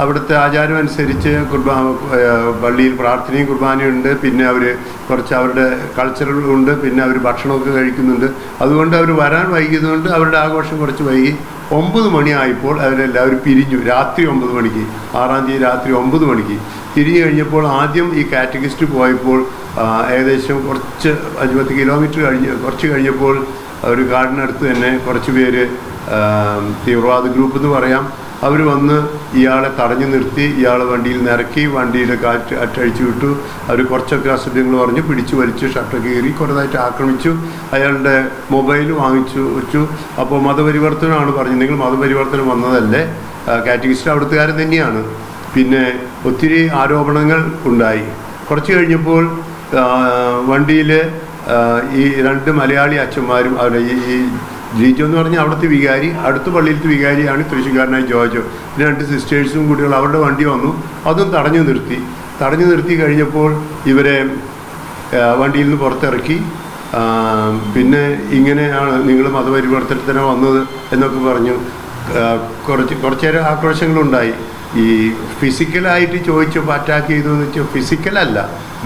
അവിടുത്തെ ആചാരം അനുസരിച്ച് കുർബാ ഏഹ് പള്ളിയിൽ പ്രാർത്ഥനയും കുർബാനയുണ്ട് പിന്നെ അവർ കുറച്ച് അവരുടെ കൾച്ചറുകളുണ്ട് പിന്നെ അവർ ഭക്ഷണമൊക്കെ കഴിക്കുന്നുണ്ട്. അതുകൊണ്ട് അവർ വരാൻ വൈകിയതുകൊണ്ട് അവരുടെ ആഘോഷം കുറച്ച് വൈകി. ഒമ്പത് മണിയായപ്പോൾ അവരെല്ലാവരും പിരിഞ്ഞു. രാത്രി ഒമ്പത് മണിക്ക്. ആറാം തീയതി രാത്രി ഒമ്പത് മണിക്ക്. തിരിഞ്ഞു കഴിഞ്ഞപ്പോൾ ആദ്യം ഈ കാറ്റഗിസ്റ്റ് പോയപ്പോൾ ഏകദേശം കുറച്ച് അഞ്ച് പത്ത് കിലോമീറ്റർ കഴിഞ്ഞ് കുറച്ച് കഴിഞ്ഞപ്പോൾ ഒരു കാടിനടുത്ത് തന്നെ കുറച്ച് പേര് തീവ്രവാദ ഗ്രൂപ്പ് എന്ന് പറയാം. അവർ വന്ന് ഇയാളെ തടഞ്ഞു നിർത്തി ഇയാളെ വണ്ടിയിൽ നിറക്കി വണ്ടിയുടെ കാറ്റ് അറ്റഴിച്ചു വിട്ടു. അവർ കുറച്ചൊക്കെ അസഭ്യങ്ങൾ പറഞ്ഞു പിടിച്ചു വലിച്ചു ഷട്ടർ കീറി കുറേതായിട്ട് ആക്രമിച്ചു. അയാളുടെ മൊബൈൽ വാങ്ങിച്ചു വെച്ചു. അപ്പോൾ മതപരിവർത്തനമാണ് പറഞ്ഞു നിങ്ങൾ മതപരിവർത്തനം വന്നതല്ലേ? കാറ്റഗിസ്റ്റ് അവിടുത്തുകാരൻ തന്നെയാണ്. പിന്നെ ഒത്തിരി ആരോപണങ്ങൾ ഉണ്ടായി. കുറച്ച് കഴിഞ്ഞപ്പോൾ വണ്ടിയിൽ ഈ രണ്ട് മലയാളി അച്ഛന്മാരും അവരുടെ ഈ ഈ ജിജോ എന്ന് പറഞ്ഞാൽ അവിടുത്തെ വികാരി അടുത്ത പള്ളിയിലത്തെ വികാരിയാണ് തൃശ്ശൂർക്കാരനായ ജോജോ. പിന്നെ രണ്ട് സിസ്റ്റേഴ്സും കുട്ടികൾ അവരുടെ വണ്ടി വന്നു. അതും തടഞ്ഞു നിർത്തി. തടഞ്ഞു നിർത്തി കഴിഞ്ഞപ്പോൾ ഇവരെ വണ്ടിയിൽ നിന്ന് പുറത്തിറക്കി. പിന്നെ ഇങ്ങനെയാണ് നിങ്ങൾ മതപരിവർത്തനത്തിന് വന്നത് എന്നൊക്കെ പറഞ്ഞു. കുറച്ച് കുറച്ചേരം ആക്രോശങ്ങളുണ്ടായി. ഈ ഫിസിക്കലായിട്ട് ചോദിച്ചപ്പോൾ അറ്റാക്ക് ചെയ്തു എന്ന് വെച്ചാൽ ഫിസിക്കലല്ല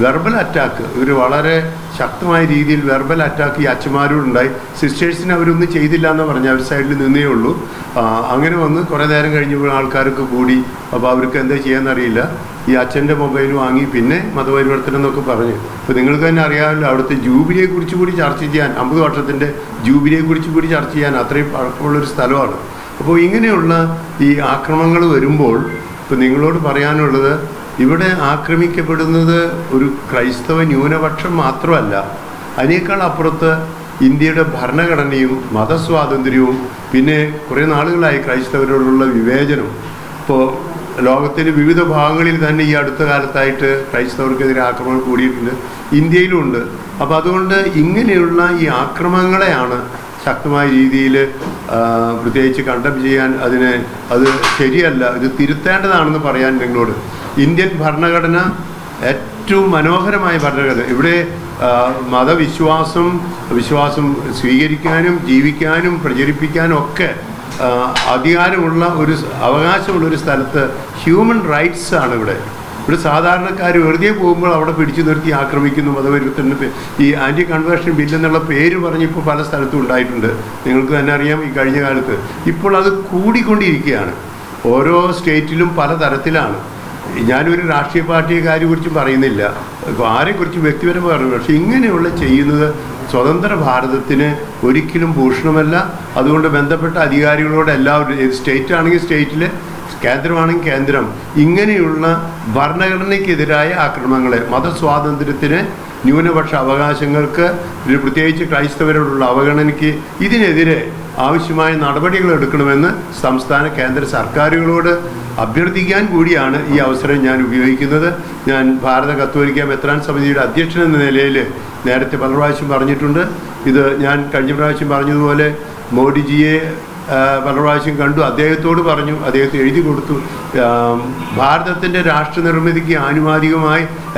വെർബൽ അറ്റാക്ക് ഇവർ വളരെ ശക്തമായ രീതിയിൽ വെർബൽ അറ്റാക്ക് ഈ അച്ഛന്മാരോടുണ്ടായി സിസ്റ്റേഴ്സിന് അവരൊന്നും ചെയ്തില്ല എന്ന് പറഞ്ഞു അവർ സൈഡിൽ നിന്നേ ഉള്ളൂ. അങ്ങനെ വന്ന് കുറേ നേരം കഴിഞ്ഞപ്പോൾ ആൾക്കാർക്ക് കൂടി. അപ്പോൾ അവർക്ക് എന്താ ചെയ്യാന്നറിയില്ല ഈ അച്ഛന്റെ മൊബൈൽ വാങ്ങി പിന്നെ മതപരിവർത്തനം എന്നൊക്കെ പറഞ്ഞു. അപ്പോൾ നിങ്ങൾക്ക് തന്നെ അറിയാമല്ലോ അവിടുത്തെ ജൂബിലിയെക്കുറിച്ച് കൂടി ചർച്ച ചെയ്യാൻ അമ്പത് വർഷത്തിന്റെ ജൂബിലിയെക്കുറിച്ച് കൂടി ചർച്ച ചെയ്യാൻ അത്രയും പഴക്കമുള്ളൊരു സ്ഥലമാണ്. അപ്പോൾ ഇങ്ങനെയുള്ള ഈ ആക്രമണങ്ങൾ വരുമ്പോൾ ഇപ്പോൾ നിങ്ങളോട് പറയാനുള്ളത് ഇവിടെ ആക്രമിക്കപ്പെടുന്നത് ഒരു ക്രൈസ്തവ ന്യൂനപക്ഷം മാത്രമല്ല അതിനേക്കാൾ അപ്പുറത്ത് ഇന്ത്യയുടെ ഭരണഘടനയും മതസ്വാതന്ത്ര്യവും പിന്നെ കുറേ നാളുകളായി ക്രൈസ്തവരോടുള്ള വിവേചനം. ഇപ്പോൾ ലോകത്തിന്റെ വിവിധ ഭാഗങ്ങളിൽ തന്നെ ഈ അടുത്ത കാലത്തായിട്ട് ക്രൈസ്തവർക്കെതിരെ ആക്രമണം കൂടിയിട്ടുണ്ട്. ഇന്ത്യയിലുമുണ്ട് അപ്പോൾ അതുകൊണ്ട് ഇങ്ങനെയുള്ള ഈ ആക്രമണങ്ങളെയാണ് ശക്തമായ രീതിയിൽ പ്രത്യേകിച്ച് കണ്ടം ചെയ്യാൻ അതിനെ അത് ശരിയല്ല ഇത് തിരുത്തേണ്ടതാണെന്ന് പറയാൻ നിങ്ങളോട്. ഇന്ത്യൻ ഭരണഘടന ഏറ്റവും മനോഹരമായ ഭരണഘടന. ഇവിടെ മതവിശ്വാസം വിശ്വാസം സ്വീകരിക്കാനും ജീവിക്കാനും പ്രചരിപ്പിക്കാനും ഒക്കെ അധികാരമുള്ള ഒരു അവകാശമുള്ള ഒരു സ്ഥലത്ത് ഹ്യൂമൻ റൈറ്റ്സ് ആണ് ഇവിടെ. ഇവിടെ സാധാരണക്കാർ വെറുതെ പോകുമ്പോൾ അവിടെ പിടിച്ചു നിർത്തി ആക്രമിക്കുന്നു മതപരിവർത്തന ഈ ആന്റി കൺവേർഷൻ ബില്ലെന്നുള്ള പേര് പറഞ്ഞ് ഇപ്പോൾ പല സ്ഥലത്തും ഉണ്ടായിട്ടുണ്ട്. നിങ്ങൾക്ക് തന്നെ അറിയാം ഈ കഴിഞ്ഞ കാലത്ത്. ഇപ്പോൾ അത് കൂടിക്കൊണ്ടിരിക്കുകയാണ്. ഓരോ സ്റ്റേറ്റിലും പല തരത്തിലാണ്. ഞാനൊരു രാഷ്ട്രീയ പാർട്ടിയെ കാര്യത്തെക്കുറിച്ചും പറയുന്നില്ല. ആരെക്കുറിച്ചും വ്യക്തിപരമായി പറഞ്ഞു പക്ഷേ ഇങ്ങനെയുള്ള ചെയ്യുന്നത് സ്വതന്ത്ര ഭാരതത്തിന് ഒരിക്കലും ഭൂഷണമല്ല. അതുകൊണ്ട് ബന്ധപ്പെട്ട അധികാരികളോട് എല്ലാവരും സ്റ്റേറ്റ് ആണെങ്കിൽ സ്റ്റേറ്റിൽ കേന്ദ്രമാണെങ്കിൽ കേന്ദ്രം. ഇങ്ങനെയുള്ള ഭരണഘടനയ്ക്കെതിരായ ആക്രമണങ്ങളെ മതസ്വാതന്ത്ര്യത്തിന് ന്യൂനപക്ഷ അവകാശങ്ങൾക്ക് പ്രത്യേകിച്ച് ക്രൈസ്തവരോടുള്ള അവഗണനയ്ക്ക് ഇതിനെതിരെ ആവശ്യമായ നടപടികൾ എടുക്കണമെന്ന് സംസ്ഥാന കേന്ദ്ര സർക്കാരുകളോട് അഭ്യർത്ഥിക്കാൻ കൂടിയാണ് ഈ അവസരം ഞാൻ ഉപയോഗിക്കുന്നത്. ഞാൻ ഭാരത കത്തോലിക്ക മെത്രാൻ സമിതിയുടെ അധ്യക്ഷൻ എന്ന നിലയിൽ നേരത്തെ പല പ്രാവശ്യം പറഞ്ഞിട്ടുണ്ട്. ഇത് ഞാൻ കഴിഞ്ഞ പ്രാവശ്യം പറഞ്ഞതുപോലെ മോഡിജിയെ പല പ്രാവശ്യം കണ്ടു. അദ്ദേഹത്തോട് പറഞ്ഞു അദ്ദേഹത്തെ എഴുതി കൊടുത്തു. ഭാരതത്തിന്റെ രാഷ്ട്ര നിർമ്മിതിക്ക്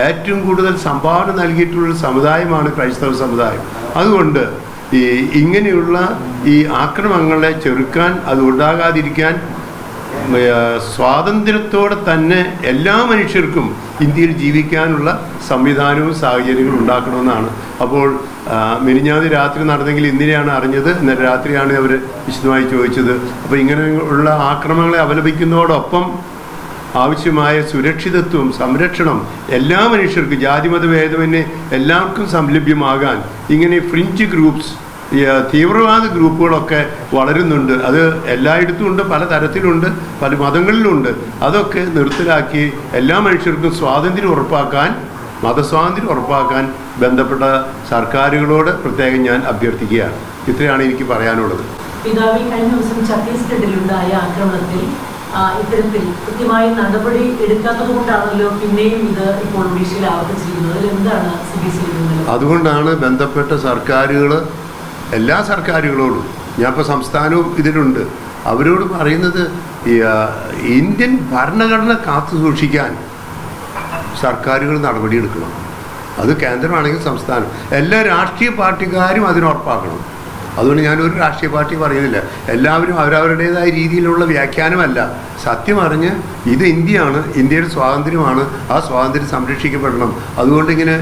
ഏറ്റവും കൂടുതൽ സംഭാവന നൽകിയിട്ടുള്ള സമുദായമാണ് ക്രൈസ്തവ സമുദായം. അതുകൊണ്ട് ഈ ഇങ്ങനെയുള്ള ഈ ആക്രമങ്ങളെ ചെറുക്കാൻ അത് ഉണ്ടാകാതിരിക്കാൻ സ്വാതന്ത്ര്യത്തോടെ തന്നെ എല്ലാ മനുഷ്യർക്കും ഇന്ത്യയിൽ ജീവിക്കാനുള്ള സംവിധാനവും സാഹചര്യങ്ങളും ഉണ്ടാക്കണമെന്നാണ്. അപ്പോൾ മിനിഞ്ഞാതി രാത്രി നടന്നെങ്കിൽ ഇന്നലെയാണ് അറിഞ്ഞത് ഇന്നലെ രാത്രിയാണ് അവർ വിശദമായി ചോദിച്ചത്. അപ്പോൾ ഇങ്ങനെയുള്ള ആക്രമണങ്ങളെ അപലപിക്കുന്നതോടൊപ്പം ആവശ്യമായ സുരക്ഷിതത്വം സംരക്ഷണം എല്ലാ മനുഷ്യർക്കും ജാതിമത ഭേദമന്യേ എല്ലാവർക്കും സംലഭ്യമാകാൻ ഇങ്ങനെ ഫ്രിഞ്ച് ഗ്രൂപ്പ്സ് തീവ്രവാദ ഗ്രൂപ്പുകളൊക്കെ വളരുന്നുണ്ട്. അത് എല്ലായിടത്തും ഉണ്ട് പല തരത്തിലുണ്ട് പല മതങ്ങളിലുണ്ട്. അതൊക്കെ നിർത്തലാക്കി എല്ലാ മനുഷ്യർക്കും സ്വാതന്ത്ര്യം ഉറപ്പാക്കാൻ മതസ്വാതന്ത്ര്യം ഉറപ്പാക്കാൻ ബന്ധപ്പെട്ട സർക്കാരുകളോട് പ്രത്യേകം ഞാൻ അഭ്യർത്ഥിക്കുകയാണ്. ഇത്രയാണ് എനിക്ക് പറയാനുള്ളത്. പിതാവ് കഴിഞ്ഞ ദിവസം ഛത്തീസ്ഗഡിലുണ്ടായ ആക്രമണത്തിൽ ഇത്തരത്തിൽ കൃത്യമായി നടപടി എടുക്കാത്തത് കൊണ്ടാണല്ലോ പിന്നെയും ഇത് ഇപ്പോൾ ഒഡീഷയിൽ ആവർത്തിച്ചിരിക്കുന്നത് എന്താണ് അതുകൊണ്ടാണ് ബന്ധപ്പെട്ട സർക്കാരുകൾ എല്ലാ സർക്കാരുകളോടും ഞാൻ ഇപ്പോൾ സംസ്ഥാനവും ഇതിലുണ്ട് അവരോട് പറയുന്നത് ഇന്ത്യൻ ഭരണഘടന കാത്തു സൂക്ഷിക്കാൻ സർക്കാരുകൾ നടപടിയെടുക്കണം. അത് കേന്ദ്രമാണെങ്കിൽ സംസ്ഥാനം. എല്ലാ രാഷ്ട്രീയ പാർട്ടിക്കാരും അതിന് ഉറപ്പാക്കണം അതുകൊണ്ട് ഞാനൊരു രാഷ്ട്രീയ പാർട്ടി പറയുന്നില്ല. എല്ലാവരും അവരവരുടേതായ രീതിയിലുള്ള വ്യാഖ്യാനമല്ല. സത്യം അറിഞ്ഞ് ഇത് ഇന്ത്യയാണ് ഇന്ത്യയുടെ സ്വാതന്ത്ര്യമാണ് ആ സ്വാതന്ത്ര്യം സംരക്ഷിക്കപ്പെടണം. അതുകൊണ്ട് ഇങ്ങനെ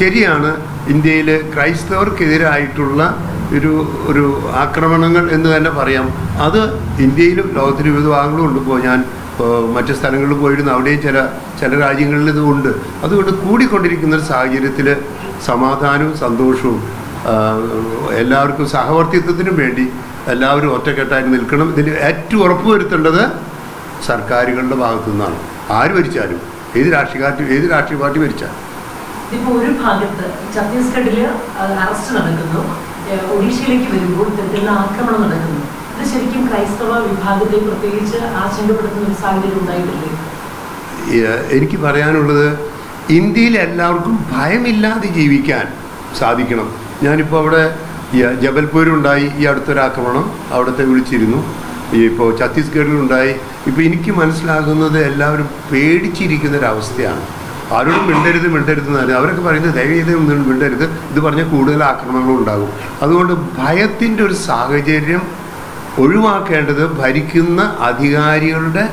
ശരിയാണ് ഇന്ത്യയിൽ ക്രൈസ്തവർക്കെതിരായിട്ടുള്ള ഒരു ഒരു ആക്രമണങ്ങൾ എന്ന് തന്നെ പറയാം. അത് ഇന്ത്യയിലും ലോകത്തിന് വിവിധ ഭാഗങ്ങളും ഉണ്ട്. ഇപ്പോൾ ഞാൻ മറ്റു സ്ഥലങ്ങളിൽ പോയിരുന്നു. അവിടെയും ചില ചില രാജ്യങ്ങളിൽ ഇത് ഉണ്ട് അതുകൊണ്ട് കൂടിക്കൊണ്ടിരിക്കുന്ന ഒരു സാഹചര്യത്തിൽ സമാധാനവും സന്തോഷവും എല്ലാവർക്കും സഹവർത്തിത്വത്തിനും വേണ്ടി എല്ലാവരും ഒറ്റക്കെട്ടായി നിൽക്കണം. ഇതിൽ ഏറ്റവും ഉറപ്പുവരുത്തേണ്ടത് സർക്കാരുകളുടെ ഭാഗത്തു നിന്നാണ്. ആര് ഭരിച്ചാലും? ഏത് രാഷ്ട്രീയ പാർട്ടി ഏത് രാഷ്ട്രീയ പാർട്ടി ഭരിച്ചാലും? ഇതിപ്പോ ഒരു ഭാഗത്ത് അറസ്റ്റ് നടക്കുന്നു. ഒഡീഷയിലേക്ക് വരുമ്പോൾ ഇത്തരത്തിലുള്ള ആക്രമണം നടക്കുന്നു. ഇത് ശരിക്കും ക്രൈസ്തവ വിഭാഗത്തെ പ്രത്യേകിച്ച് ആശങ്കപ്പെടുത്തുന്ന ഒരു സാഹചര്യം ഉണ്ടായിട്ടില്ലേ? എനിക്ക് പറയാനുള്ളത് ഇന്ത്യയിൽ എല്ലാവർക്കും ഭയമില്ലാതെ ജീവിക്കാൻ സാധിക്കണം. ഞാനിപ്പോൾ അവിടെ ജബൽപൂരുണ്ടായി ഈ അടുത്തൊരാക്രമണം അവിടുത്തെ വിളിച്ചിരുന്നു. ഇപ്പോൾ ഛത്തീസ്ഗഡിലുണ്ടായി. ഇപ്പോൾ എനിക്ക് മനസ്സിലാകുന്നത് എല്ലാവരും പേടിച്ചിരിക്കുന്ന ഒരവസ്ഥയാണ് ആരോടും മിണ്ടരുത് മിണ്ടരുത് എന്ന് അവരൊക്കെ പറയുന്നത് ദയവേത് മിണ്ടരുത്. ഇത് പറഞ്ഞാൽ കൂടുതൽ ആക്രമണങ്ങൾ ഉണ്ടാകും. അതുകൊണ്ട് ഭയത്തിന്റെ ഒരു സാഹചര്യം ഒഴിവാക്കേണ്ടത് ഭരിക്കുന്ന അധികാരികളുടെ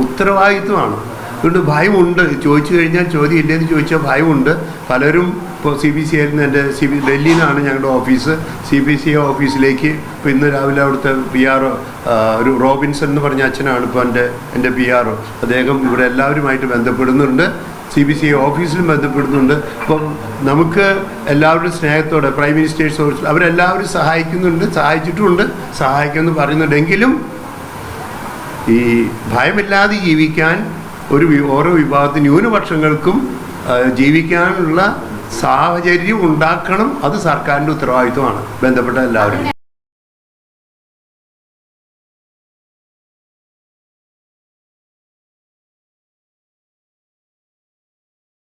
ഉത്തരവാദിത്വമാണ്. അതുകൊണ്ട് ഭയമുണ്ട്. ചോദിച്ചു കഴിഞ്ഞാൽ ചോദ്യം ഇല്ലെന്ന് ചോദിച്ചാൽ ഭയമുണ്ട്. പലരും ഇപ്പോൾ സി ബി സി ആയിരുന്നു എന്റെ സി ബി ഡൽഹിയിൽ നിന്നാണ് ഞങ്ങളുടെ ഓഫീസ്. സി ബി സി ഓഫീസിലേക്ക് ഇപ്പോൾ ഇന്ന് രാവിലെ അവിടുത്തെ പി ആർ ഒരു റോബിൻസൺ എന്ന് പറഞ്ഞ അച്ഛനാണ് ഇപ്പോൾ എന്റെ എന്റെ പി ആർ അദ്ദേഹം ഇവിടെ എല്ലാവരുമായിട്ട് ബന്ധപ്പെടുന്നുണ്ട്. സി ബി സി ഓഫീസിലും ബന്ധപ്പെടുന്നുണ്ട്. അപ്പം നമുക്ക് എല്ലാവരുടെ സ്നേഹത്തോടെ പ്രൈം മിനിസ്റ്റേഴ്സ് ഓഫീസിൽ അവരെല്ലാവരും സഹായിക്കുന്നുണ്ട് സഹായിച്ചിട്ടുമുണ്ട് സഹായിക്കുമെന്ന് പറയുന്നുണ്ടെങ്കിലും ഈ ഭയമില്ലാതെ ജീവിക്കാൻ ഒരു ഓരോ വിഭാഗത്തിന് ന്യൂനപക്ഷങ്ങൾക്കും ജീവിക്കാനുള്ള സാഹചര്യം ഉണ്ടാക്കണം. അത് സർക്കാരിന്റെ ഉത്തരവാദിത്വമാണ്. ബന്ധപ്പെട്ട എല്ലാവരും